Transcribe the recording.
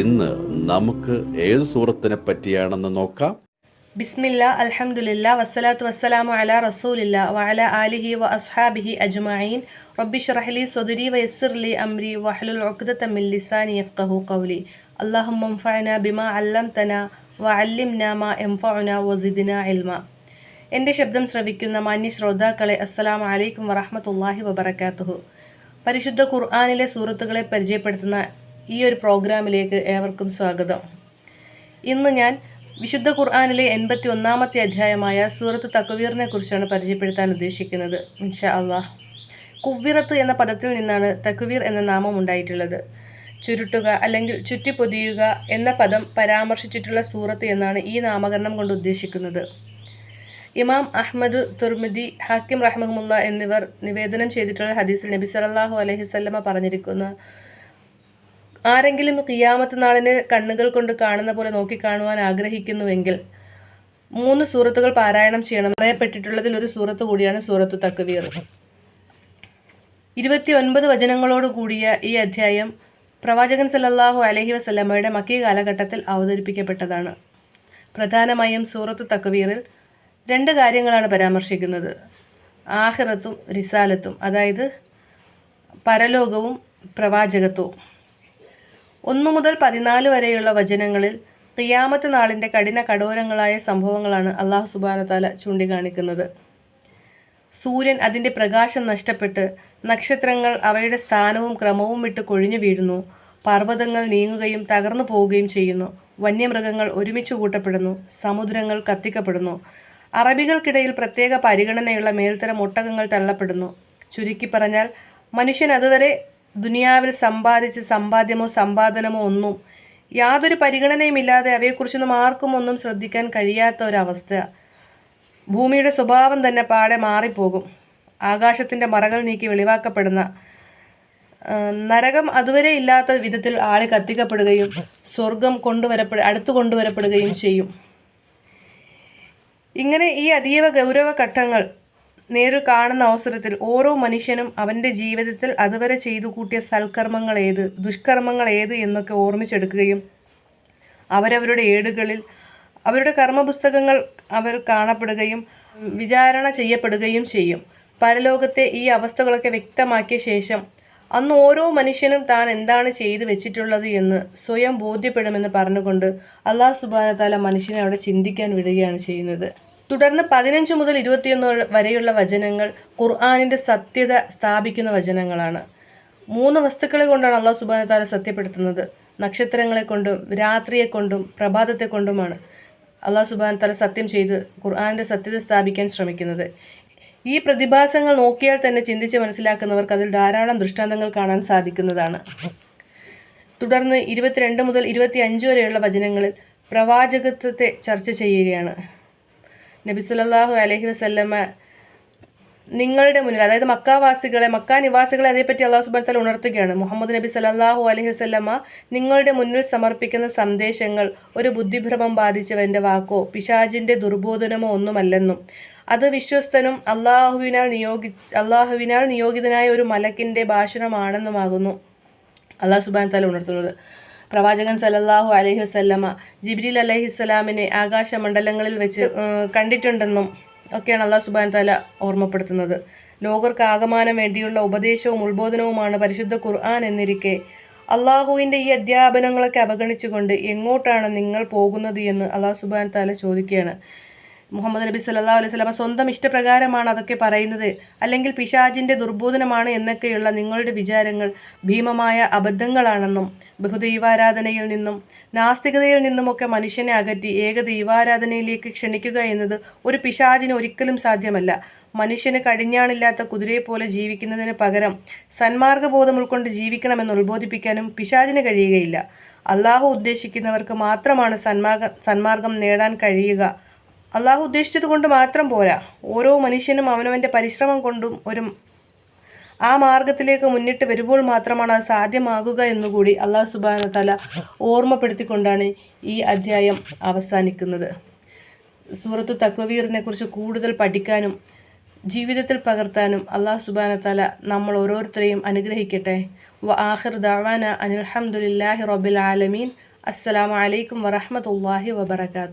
ഇന്ന് നമുക്ക് ഏത് സൂറത്തിനെ പറ്റിയാണെന്ന് നോക്കാം? ബിസ്മില്ല അൽഹംദുലില്ല വസ്സലാത്തു വസ്സലാമു അല റസൂലില്ല വഅല ആലിഹി വ അസ്ഹാബിഹി അജ്മഈൻ. റബ്ബി ഷറഹ്ലി സ്വദരി വയസ്സിർലി അംരി വഹ്ലുൽ ഉഖ്ദത മിൻ ലിസാനി യഫ്ഖഹു ഖൗലി. അല്ലാഹുമ്മ അൻഫഅനാ ബിമാ അല്ലംതന വഅല്ലിംനാ മാ യൻഫഉനാ വസിദ്നാ ഇൽമ. എന്റെ ശബ്ദം ശ്രവിക്കുന്ന മാന്യ ശ്രോതാക്കളെ അസ്സലാമു അലൈക്കും വറഹ്മത്തുള്ളാഹി വബറകാതുഹു പരിശുദ്ധ ഖുർആനിലെ സൂറത്തുകളെ പരിചയപ്പെടുത്തുന്ന ഈ ഒരു പ്രോഗ്രാമിലേക്ക് ഏവർക്കും സ്വാഗതം. ഇന്ന് ഞാൻ വിശുദ്ധ ഖുർആാനിലെ എൺപത്തി ഒന്നാമത്തെ അധ്യായമായ സൂറത്ത് തക്വീറിനെ കുറിച്ചാണ് പരിചയപ്പെടുത്താൻ ഉദ്ദേശിക്കുന്നത്. ഇൻഷാ അള്ളാഹ്. കുവ്വിറത്ത് എന്ന പദത്തിൽ നിന്നാണ് തക്വീർ എന്ന നാമം ഉണ്ടായിട്ടുള്ളത്. ചുരുട്ടുക അല്ലെങ്കിൽ ചുറ്റിപ്പൊതിയുക എന്ന പദം പരാമർശിച്ചിട്ടുള്ള സൂറത്ത് എന്നാണ് ഈ നാമകരണം കൊണ്ട് ഉദ്ദേശിക്കുന്നത്. ഇമാം അഹ്മദ് തുർമിദി ഹാക്കിം റഹ്മഹമുല്ല എന്നിവർ നിവേദനം ചെയ്തിട്ടുള്ള ഹദീസിൽ നബി സല്ലല്ലാഹു അലൈഹി വസല്ലമ പറഞ്ഞിരിക്കുന്ന ആരെങ്കിലും കിയാമത്ത് നാളിന് കണ്ണുകൾ കൊണ്ട് കാണുന്ന പോലെ നോക്കിക്കാണുവാൻ ആഗ്രഹിക്കുന്നുവെങ്കിൽ മൂന്ന് സൂറത്തുകൾ പാരായണം ചെയ്യണം. പറയപ്പെട്ടിട്ടുള്ളതിൽ ഒരു സൂറത്ത് കൂടിയാണ് സൂറത്ത് തക്വീർ. ഇരുപത്തി ഒൻപത് വചനങ്ങളോട് കൂടിയ ഈ അധ്യായം പ്രവാചകൻ സല്ലല്ലാഹു അലഹി വസല്ലമയുടെ മക്കീ കാലഘട്ടത്തിൽ അവതരിപ്പിക്കപ്പെട്ടതാണ്. പ്രധാനമായും സൂറത്ത് തക്വീറിൽ രണ്ട് കാര്യങ്ങളാണ് പരാമർശിക്കുന്നത്. ആഹിറത്തും റിസാലത്തും അതായത് പരലോകവും പ്രവാചകത്വവും. ഒന്നു മുതൽ പതിനാല് വരെയുള്ള വചനങ്ങളിൽ ഖിയാമത്ത് നാളിന്റെ കഠിന കഠോരങ്ങളായ സംഭവങ്ങളാണ് അള്ളാഹു സുബാനത്താല ചൂണ്ടിക്കാണിക്കുന്നത്. സൂര്യൻ അതിന്റെ പ്രകാശം നഷ്ടപ്പെട്ട് നക്ഷത്രങ്ങൾ അവയുടെ സ്ഥാനവും ക്രമവും വിട്ട് കൊഴിഞ്ഞു വീഴുന്നു. പർവതങ്ങൾ നീങ്ങുകയും തകർന്നു പോവുകയും ചെയ്യുന്നു. വന്യമൃഗങ്ങൾ ഒരുമിച്ച് കൂട്ടപ്പെടുന്നു. സമുദ്രങ്ങൾ കത്തിക്കപ്പെടുന്നു. അറബികൾക്കിടയിൽ പ്രത്യേക പരിഗണനയുള്ള മേൽത്തരം ഒട്ടകങ്ങൾ തള്ളപ്പെടുന്നു. ചുരുക്കി പറഞ്ഞാൽ മനുഷ്യൻ അതുവരെ ദുനിയാവിൽ സമ്പാദിച്ച് സമ്പാദ്യമോ സമ്പാദനമോ ഒന്നും യാതൊരു പരിഗണനയുമില്ലാതെ അവയെക്കുറിച്ചൊന്നും ആർക്കും ഒന്നും ശ്രദ്ധിക്കാൻ കഴിയാത്ത ഒരവസ്ഥ. ഭൂമിയുടെ സ്വഭാവം തന്നെ പാടെ മാറിപ്പോകും. ആകാശത്തിന്റെ മറകൾ നീക്കി വെളിവാക്കപ്പെടുന്ന നരകം അതുവരെ ഇല്ലാത്ത വിധത്തിൽ ആളെ കത്തിക്കപ്പെടുകയും സ്വർഗം കൊണ്ടുവരപ്പെ അടുത്തു കൊണ്ടുവരപ്പെടുകയും ചെയ്യും. ഇങ്ങനെ ഈ അതീവ ഗൗരവ ഘട്ടങ്ങൾ നേരിൽ കാണുന്ന അവസരത്തിൽ ഓരോ മനുഷ്യനും അവന്റെ ജീവിതത്തിൽ അതുവരെ ചെയ്തു കൂട്ടിയ സൽക്കർമ്മങ്ങൾ ഏത് ദുഷ്കർമ്മങ്ങൾ ഏത് എന്നൊക്കെ ഓർമ്മിച്ചെടുക്കുകയും അവരവരുടെ ഏടുകളിൽ അവരുടെ കർമ്മപുസ്തകങ്ങൾ അവർ കാണപ്പെടുകയും വിചാരണ ചെയ്യപ്പെടുകയും ചെയ്യും. പരലോകത്തെ ഈ അവസ്ഥകളൊക്കെ വ്യക്തമാക്കിയ ശേഷം അന്ന് ഓരോ മനുഷ്യനും താൻ എന്താണ് ചെയ്തു വെച്ചിട്ടുള്ളത് എന്ന് സ്വയം ബോധ്യപ്പെടുമെന്ന് പറഞ്ഞുകൊണ്ട് അള്ളാഹു സുബാനത്താല മനുഷ്യനെ അവിടെ ചിന്തിക്കാൻ വിടുകയാണ് ചെയ്യുന്നത്. തുടർന്ന് പതിനഞ്ച് മുതൽ ഇരുപത്തിയൊന്ന് വരെയുള്ള വചനങ്ങൾ ഖുർആാനിന്റെ സത്യത സ്ഥാപിക്കുന്ന വചനങ്ങളാണ്. മൂന്ന് വസ്തുക്കളെ കൊണ്ടാണ് അള്ളാഹു സുബാനത്താല സത്യപ്പെടുത്തുന്നത്. നക്ഷത്രങ്ങളെ കൊണ്ടും രാത്രിയെ കൊണ്ടും പ്രഭാതത്തെ കൊണ്ടുമാണ് അള്ളാഹു സുബാന തല സത്യം ചെയ്ത് ഖുർആാനിന്റെ സത്യത സ്ഥാപിക്കാൻ ശ്രമിക്കുന്നത്. ഈ പ്രതിഭാസങ്ങൾ നോക്കിയാൽ തന്നെ ചിന്തിച്ച് മനസ്സിലാക്കുന്നവർക്ക് അതിൽ ധാരാളം ദൃഷ്ടാന്തങ്ങൾ കാണാൻ സാധിക്കുന്നതാണ്. തുടർന്ന് ഇരുപത്തിരണ്ട് മുതൽ ഇരുപത്തി അഞ്ച് വരെയുള്ള വചനങ്ങളിൽ പ്രവാചകത്വത്തെ ചർച്ച ചെയ്യുകയാണ്. നബി സല്ലല്ലാഹു അലൈഹി വസല്ലമ നിങ്ങളുടെ മുന്നിൽ അതായത് മക്കാവാസികളെ മക്കാ നിവാസികളെ അതേപ്പറ്റി അള്ളാഹു സുബാൻ ഉണർത്തുകയാണ്. മുഹമ്മദ് നബി സല്ലല്ലാഹു അലൈഹി വസല്ലമ നിങ്ങളുടെ മുന്നിൽ സമർപ്പിക്കുന്ന സന്ദേശങ്ങൾ ഒരു ബുദ്ധിഭ്രമം ബാധിച്ചവന്റെ വാക്കോ പിശാജിന്റെ ദുർബോധനമോ ഒന്നുമല്ലെന്നും അത് വിശ്വസ്തനും അള്ളാഹുവിനാൽ നിയോഗി അള്ളാഹുവിനാൽ നിയോഗിതനായ ഒരു മലക്കിന്റെ ഭാഷണമാണെന്നുമാകുന്നു. അള്ളാഹു സുബാൻ തല ഉണർത്തുന്നത്. പ്രവാചകൻ സല്ലല്ലാഹു അലൈഹി വസല്ലമ ജിബ്രീൽ അലഹി സ്വലാമിനെ ആകാശമണ്ഡലങ്ങളിൽ വെച്ച് കണ്ടിട്ടുണ്ടെന്നും ഒക്കെയാണ് അള്ളാഹു സുബാൻ താല ഓർമ്മപ്പെടുത്തുന്നത്. ലോകർക്ക് ആകമാനം വേണ്ടിയുള്ള ഉപദേശവും ഉത്ബോധനവുമാണ് പരിശുദ്ധ ഖുർആൻ എന്നിരിക്കെ. അള്ളാഹുവിന്റെ ഈ അധ്യാപനങ്ങളൊക്കെ അവഗണിച്ചുകൊണ്ട് എങ്ങോട്ടാണ് നിങ്ങൾ പോകുന്നത് എന്ന് അള്ളാഹു സുബാൻ താല ചോദിക്കുകയാണ്. മുഹമ്മദ് നബി സല്ലല്ലാഹു അലൈഹി വസല്ലമ സ്വന്തം ഇഷ്ടപ്രകാരമാണ് അതൊക്കെ പറയുന്നത്. അല്ലെങ്കിൽ പിശാജിന്റെ ദുർബോധനമാണ് എന്നൊക്കെയുള്ള നിങ്ങളുടെ വിചാരങ്ങൾ ഭീമമായ അബദ്ധങ്ങളാണെന്നും ബഹുദൈവാരാധനയിൽ നിന്നും നാസ്തികതയിൽ നിന്നുമൊക്കെ മനുഷ്യനെ അകറ്റി ഏകദൈവാരാധനയിലേക്ക് ക്ഷണിക്കുക എന്നത് ഒരു പിശാജിന് ഒരിക്കലും സാധ്യമല്ല. മനുഷ്യന് കടിഞ്ഞാണില്ലാത്ത കുതിരയെ പോലെ ജീവിക്കുന്നതിന് പകരം സന്മാർഗബോധം ഉൾക്കൊണ്ട് ജീവിക്കണമെന്ന് ഉത്ബോധിപ്പിക്കാനും പിശാജിന് കഴിയുകയില്ല. അള്ളാഹു ഉദ്ദേശിക്കുന്നവർക്ക് മാത്രമാണ് സന്മാർഗ സന്മാർഗം നേടാൻ കഴിയുക. അള്ളാഹു ഉദ്ദേശിച്ചത് കൊണ്ട് മാത്രം പോരാ. ഓരോ മനുഷ്യനും അവനവന്റെ പരിശ്രമം കൊണ്ടും ഒരു ആ മാർഗത്തിലേക്ക് മുന്നിട്ട് വരുമ്പോൾ മാത്രമാണ് അത് സാധ്യമാകുക എന്നുകൂടി അള്ളാഹു സുബാന തല ഓർമ്മപ്പെടുത്തിക്കൊണ്ടാണ് ഈ അധ്യായം അവസാനിക്കുന്നത്. സൂറത്തു തക്വീറിനെ കുറിച്ച് കൂടുതൽ പഠിക്കാനും ജീവിതത്തിൽ പകർത്താനും അള്ളാഹു സുബാന തല നമ്മൾ ഓരോരുത്തരെയും അനുഗ്രഹിക്കട്ടെ. വ ആഹിർ ദവാന അനിൽഹമുല്ലാഹി റബ്ബിൽ ആലമീൻ. അസ്സലാമു അലൈക്കും വറഹമത്തല്ലാഹി വബർക്കാത്തു